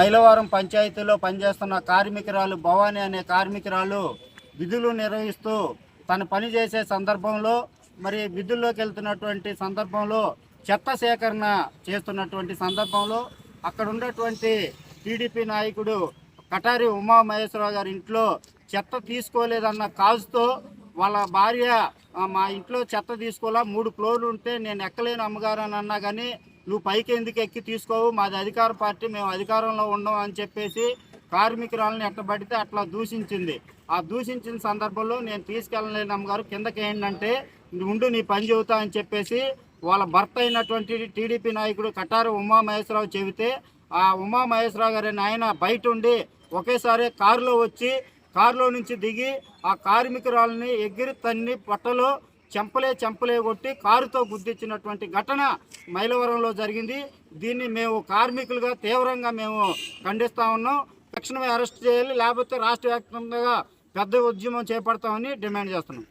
మైలవరం పంచాయతీలో పనిచేస్తున్న కార్మికురాలు భవానీ అనే కార్మికురాలు విధులు నిర్వహిస్తూ తను పని చేసే సందర్భంలో మరి విధుల్లోకి వెళ్తున్నటువంటి సందర్భంలో చెత్త సేకరణ చేస్తున్నటువంటి సందర్భంలో అక్కడ ఉన్నటువంటి టీడీపీ నాయకుడు కటారి ఉమా మహేశ్వరరావు గారి ఇంట్లో చెత్త తీసుకోలేదన్న కాజుతో వాళ్ళ భార్య మా ఇంట్లో చెత్త తీసుకోలే మూడు ఫ్లోర్లు ఉంటే నేను ఎక్కలేను అమ్మగారు అని అన్నా కానీ నువ్వు పైకి ఎందుకు ఎక్కి తీసుకోవు? మాది అధికార పార్టీ మేము అధికారంలో ఉన్నాం అని చెప్పేసి కార్మికురాలను ఎట్టబడితే అట్లా దూషించింది. ఆ దూషించిన సందర్భంలో నేను తీసుకెళ్ళలేను అమ్మగారు కిందకి ఏంటంటే ఉండు నీ పని చెబుతా అని చెప్పేసి వాళ్ళ భర్త అయినటువంటి టీడీపీ నాయకుడు కటారు ఉమామహేశ్వరరావు చెబితే ఆ ఉమామహేశ్వరరావు గారి ఆయన బయట ఉండి ఒకేసారి కారులో వచ్చి కారులో నుంచి దిగి ఆ కార్మికురాలని ఎగిరి తన్ని పొట్టలో చెంపలే చెంపలే కొట్టి కారుతో గుద్దించినటువంటి ఘటన మైలవరంలో జరిగింది. దీన్ని మేము కార్మికులుగా తీవ్రంగా మేము ఖండిస్తా ఉన్నాం. తక్షణమే అరెస్ట్ చేయాలి లేకపోతే రాష్ట్ర వ్యాప్తంగా పెద్ద ఉద్యమం చేపడతామని డిమాండ్ చేస్తున్నాం.